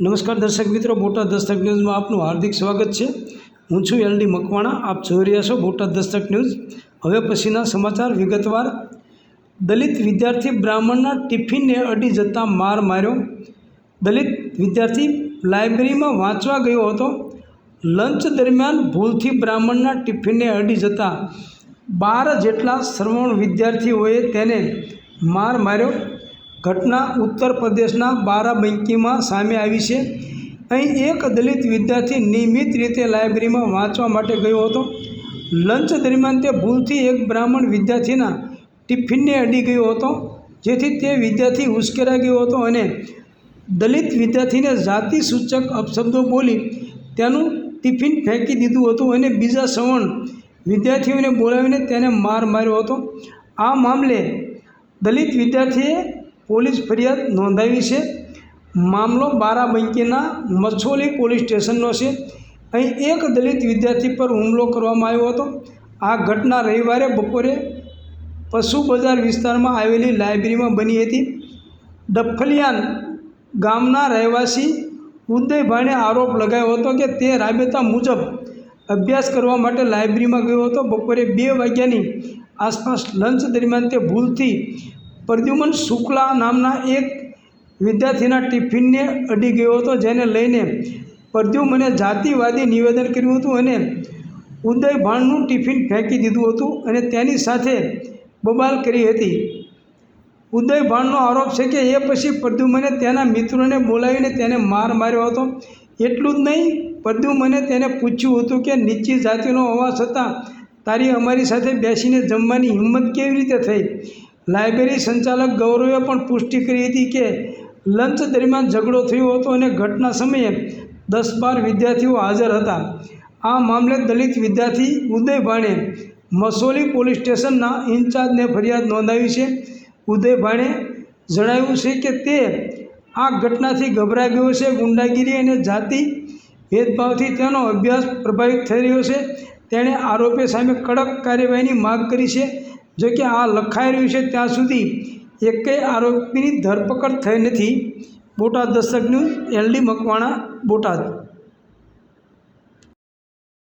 નમસ્કાર દર્શક મિત્રો, બોટાદ દસ્તક ન્યૂઝમાં આપનું હાર્દિક સ્વાગત છે. હું છું એલડી મકવાણા, આપ જોઈ રહ્યા છો બોટાદ દસ્તક ન્યૂઝ. હવે પછીના સમાચાર વિગતવાર. દલિત વિદ્યાર્થી બ્રાહ્મણના ટિફિનને અડી જતાં માર માર્યો. દલિત વિદ્યાર્થી લાઇબ્રેરીમાં વાંચવા ગયો હતો. લંચ દરમિયાન ભૂલથી બ્રાહ્મણના ટિફિનને અડી જતાં બાર જેટલા શ્રવણ વિદ્યાર્થીઓએ તેને માર માર્યો. ઘટના ઉત્તર પ્રદેશના બારાબંકીમાં સામે આવી છે. અહીં એક દલિત વિદ્યાર્થી નિયમિત રીતે લાઇબ્રેરીમાં વાંચવા માટે ગયો હતો. લંચ દરમિયાન તે ભૂલથી એક બ્રાહ્મણ વિદ્યાર્થીના ટિફિનને અડી ગયો હતો, જેથી તે વિદ્યાર્થી ઉશ્કેરાઈ ગયો હતો અને દલિત વિદ્યાર્થીને જાતિ સૂચક અપશબ્દો બોલી તેનું ટિફિન ફેંકી દીધું હતું અને બીજા સવર્ણ વિદ્યાર્થીઓને બોલાવીને તેને માર માર્યો હતો. આ મામલે દલિત વિદ્યાર્થીએ પોલીસ ફરિયાદ નોંધાવી છે. મામલો બારાબંકીના મછોલી પોલીસ સ્ટેશનનો છે. અહીં એક દલિત વિદ્યાર્થી પર હુમલો કરવામાં આવ્યો હતો. આ ઘટના રવિવારે બપોરે પશુ બજાર વિસ્તારમાં આવેલી લાઇબ્રેરીમાં બની હતી. ડફલિયાન ગામના રહેવાસી ઉદયભાઈને આરોપ લગાવ્યો હતો કે તે રાબેતા મુજબ અભ્યાસ કરવા માટે લાઇબ્રેરીમાં ગયો હતો. બપોરે બે વાગ્યાની આસપાસ લંચ દરમિયાન તે ભૂલથી પ્રદ્યુમન શુક્લા નામના એક વિદ્યાર્થીના ટિફિનને અડી ગયો હતો, જેને લઈને પ્રદ્યુમને જાતિવાદી નિવેદન કર્યું હતું અને ઉદય ભાણનું ટિફિન ફેંકી દીધું હતું અને તેની સાથે બબાલ કરી હતી. ઉદય ભાણનો આરોપ છે કે એ પછી પ્રદ્યુમને તેના મિત્રોને બોલાવીને તેને માર માર્યો હતો. એટલું જ નહીં, પ્રદ્યુમને તેને પૂછ્યું હતું કે નીચી જાતિનો હોવા છતાં તારી અમારી સાથે બેસીને જમવાની હિંમત કેવી રીતે થઈ? લાઇબ્રેરી સંચાલક ગૌરવે પણ પુષ્ટિ કરી હતી કે લંચ દરમિયાન ઝઘડો થયો હતો અને ઘટના સમયે દસ બાર વિદ્યાર્થીઓ હાજર હતા. આ મામલે દલિત વિદ્યાર્થી ઉદય ભાણે મસોલી પોલીસ સ્ટેશનના ઇન્ચાર્જને ફરિયાદ નોંધાવી છે. ઉદય ભાણે જણાવ્યું છે કે તે આ ઘટનાથી ગભરાઈ ગયો છે. ગુંડાગીરી અને જાતિ ભેદભાવથી તેનો અભ્યાસ પ્રભાવિત થઈ રહ્યો છે. તેણે આરોપી સામે કડક કાર્યવાહીની માગ કરી છે. જો કે આ લખાઈ રહ્યું છે ત્યાં સુધી એકેય આરોપીની ધરપકડ થઈ નથી. બોટાદ દસ્તકનું એલડી મકવાણા, બોટાદ.